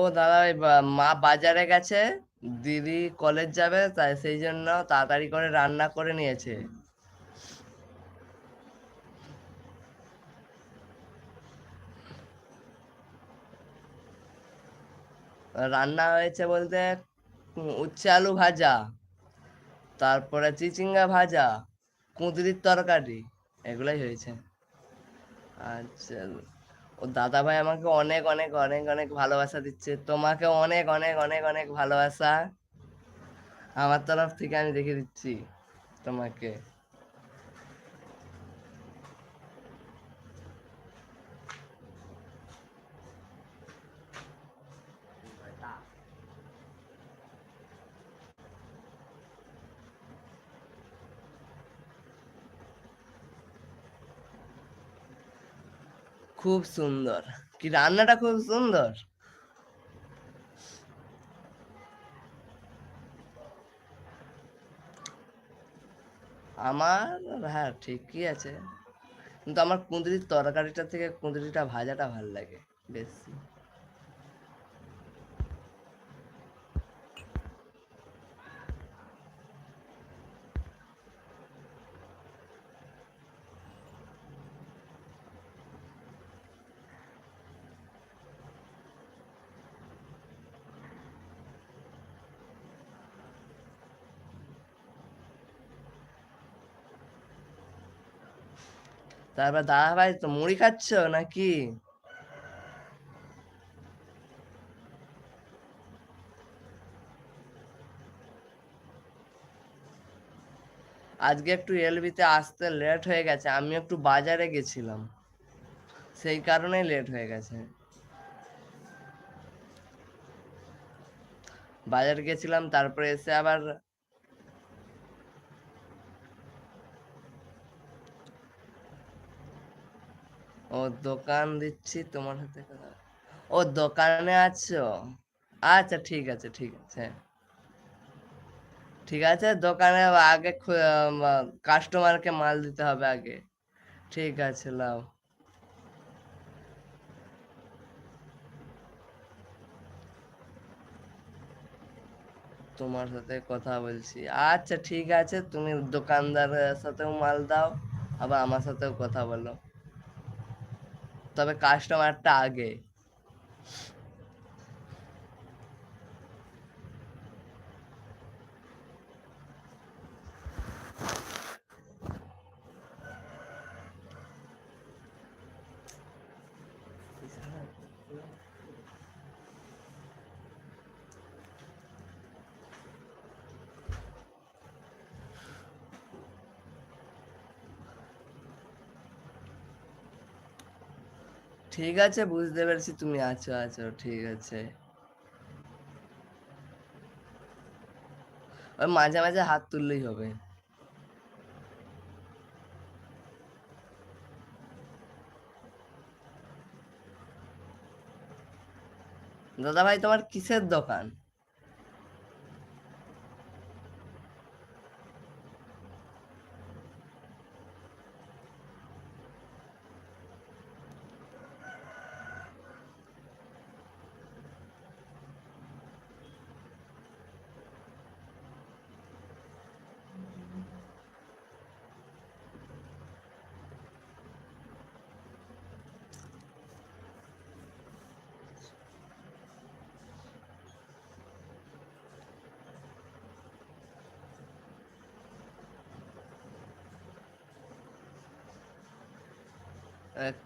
ও দাদা মা বাজারে গেছে, দিদি কলেজ যাবে, তাই সেই জন্য তাড়াতাড়ি করে রান্না করে নিয়েছে। রান্না হয়েছে বলতে, উচ্ছে আলু ভাজা, তারপরে চিচিঙ্গা ভাজা, কুঁদরির তরকারি, এগুলাই হয়েছে। আচ্ছা। ও দাদা ভাই আমাকে অনেক অনেক অনেক অনেক ভালোবাসা দিচ্ছে। তোমাকে অনেক অনেক অনেক অনেক ভালোবাসা। আমার তরফ থেকে আমি দেখে দিচ্ছি তোমাকে। খুব সুন্দর। কি রান্নাটা খুব সুন্দর? আমার হ্যাঁ ঠিকই আছে। কিন্তু আমার কুঁদরির তরকারিটা থেকে কুঁদরিটা ভাজাটা ভালো লাগে, বেশি। তারপর দাদা ভাই, তো মুড়ি খাচ্ছ নাকি? আজকে একটু এলবিতে আসতে লেট হয়ে গেছে আমি একটু বাজারে গেছিলাম। সেই কারণেই লেট হয়ে গেছে। বাজার গেছিলাম, তারপরে এসে আবার ও দোকান দিচ্ছি তোমার হাতে ও দোকানে আছো? আচ্ছা ঠিক আছে ঠিক আছে। ঠিক আছে, দোকানে আগে কাস্টমারকে মাল দিতে হবে আগে। ঠিক আছে লাও তোমার সাথে কথা বলছি। আচ্ছা ঠিক আছে, তুমি দোকানদারের সাথেও মাল দাও, আবার আমার সাথেও কথা বলো। তবে কাস্টমারটা আগে। ঠিক আছে, বুঝতে পেরেছি, তুমি আছো আছো, ঠিক আছে। ওই মাঝে মাঝে হাত তুললেই হবে। দাদা ভাই তোমার কিসের দোকান?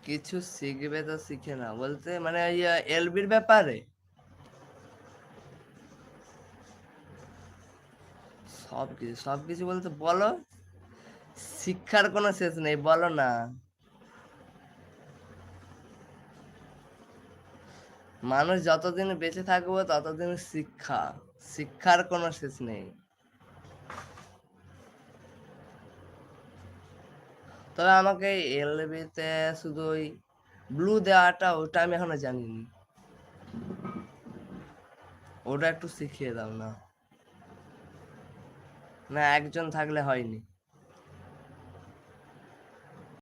কিছু শিখবে তো শিখে না, বলতে মানে এলবির ব্যাপারে? সব কিছু সব কিছু বলতে বলো। শিক্ষার কোনো শেষ নেই, বলো না। মানুষ যতদিন বেঁচে থাকব, ততদিন শিক্ষা, শিক্ষার কোনো শেষ নেই। তবে আমাকে এলবিতে শুধু ওই ব্লু দেওয়াটা ওটা আমি এখনও জানিনি। ওটা একটু শিখিয়ে দাও না। না, একজন থাকলে হয়নি।